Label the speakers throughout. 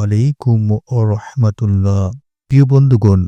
Speaker 1: আলাইকুম ও প্রিয় বন্ধুগণ,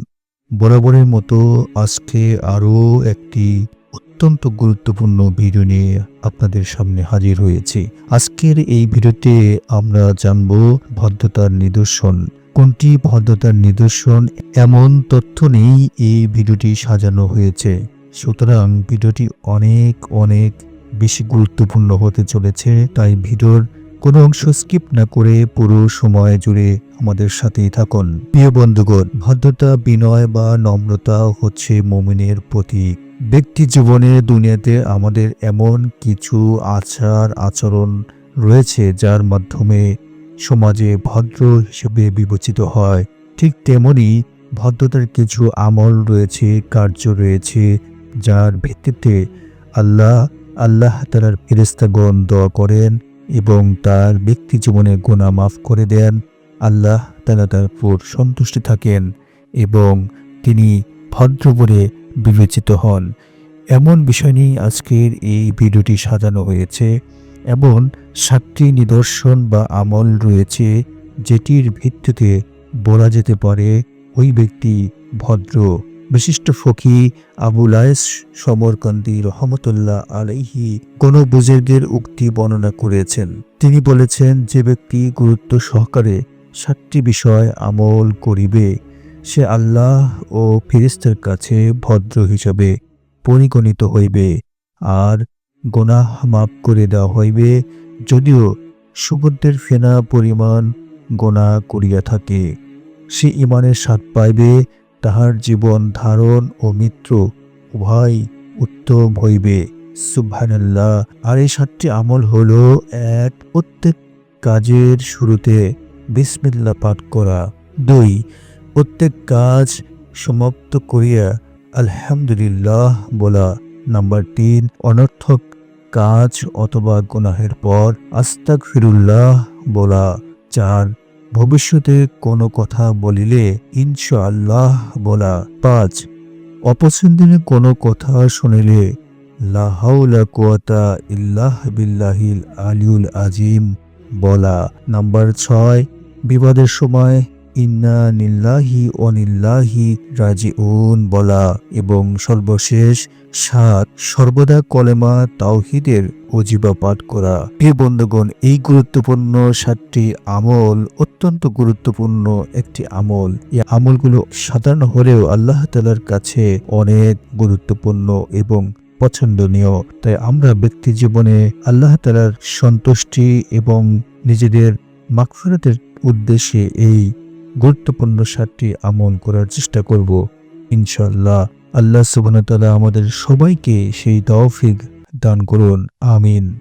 Speaker 1: বরাবরের মতো আজকে আরও একটি অত্যন্ত গুরুত্বপূর্ণ ভিডিও নিয়ে আপনাদের সামনে হাজির হয়েছি। আজকের এই ভিডিওতে আমরা জানব ভদ্রতার নিদর্শন। কোনটি ভদ্রতার নিদর্শন? এমন তথ্য নেই এই ভিডিওটি সাজানো হয়েছে। সুতরাং ভিডিওটি অনেক অনেক বেশি গুরুত্বপূর্ণ হতে চলেছে, তাই ভিডিওর কোনো অংশ স্কিপ না করে পুরো সময় জুড়ে আমাদের সাথেই থাকুন। প্রিয় বন্ধুগণ, ভদ্রতা, বিনয় বা নম্রতা হচ্ছে মমিনের প্রতীক। ব্যক্তি জীবনে দুনিয়াতে আমাদের এমন কিছু আচার, আচরণ রয়েছে যার মাধ্যমে সমাজে ভদ্র হিসেবে বিবেচিত হয়। ঠিক তেমনি ভদ্রতার কিছু আমল রয়েছে, কার্য রয়েছে, যার ভিত্তিতে আল্লাহ আল্লাহ তালার ফেরেস্তাগণ দোয়া করেন এবং তার ব্যক্তি জীবনে গুণা মাফ করে দেন। আল্লাহ তালা তার উপর সন্তুষ্টি থাকেন এবং তিনি ভদ্র বলে বিবেচিত হন। এমন বিষয় নিয়ে আজকের এই ভিডিওটি সাজানো হয়েছে। এমন সাতটি নিদর্শন বা আমল রয়েছে যেটির ভিত্তিতে বলা যেতে পারে ওই ব্যক্তি ভদ্র। বিশিষ্ট ফকি আবুল আয়েস সমরকান্দি রহমতুল্লাহ আলাইহি কোন বুজুর্গের উক্তি বর্ণনা করেছেন। তিনি বলেছেন, যে ব্যক্তি গুরুত্ব সহকারে সাতটি বিষয় আমল করিবে, সে আল্লাহ ও ফিরিস্তের কাছে ভদ্র হিসাবে পরিগণিত হইবে আর গোনাহ মাফ করে দেওয়া হইবে। যদিও সুবুদ্ধের ফেনা পরিমাণ গোনা করিয়া থাকে, সে ইমানের স্বাদ পাইবে তাহার জীবন ধারণ ও মিত্র উভয় উত্তম হইবে। সুবহানাল্লাহ। আর এই সাতটি আমল হলো, এক, প্রত্যেক কাজের শুরুতে বিসমিল্লা পাঠ করা। দুই, প্রত্যেক কাজ সমাপ্ত করিয়া আলহামদুলিল্লাহ বলা। নাম্বার তিন, অনর্থক কাজ অথবা গুনাহের পর আস্তাক ফিরুল্লাহ বলা। চার ভবিষ্যতে কোনো কথা বলিলে ইনশাআল্লাহ বলা পাঁচ। অপছন্দিনে কোনো কথা শুনিলে লাহাউলা ইল্লাহ বিল্লাহিল আলিউল আজিম বলা। নাম্বার ছয়, বিবাদের সময় ইন্না নিল্লাহি অনিল্লাহি রাজিউন বলা এবং সর্বশেষ সাত, সর্বদা কলেমা তাওহিদের অজিবা পাঠ করা। প্রিয় বন্ধুগণ, এই গুরুত্বপূর্ণ সাতটি আমল অত্যন্ত গুরুত্বপূর্ণ একটি আমল। এই আমলগুলো সাধারণ হলেও আল্লাহ তালার কাছে অনেক গুরুত্বপূর্ণ এবং পছন্দনীয়। তাই আমরা ব্যক্তি জীবনে আল্লাহ তালার সন্তুষ্টি এবং নিজেদের মাকফিরাতের উদ্দেশ্যে এই গুরুত্বপূর্ণ সাতটি আমল করার চেষ্টা করব। ইনশাল্লাহ আল্লাহ সুবাহতালা আমাদের সবাইকে সেই তৌফিক দান করুন। আমিন।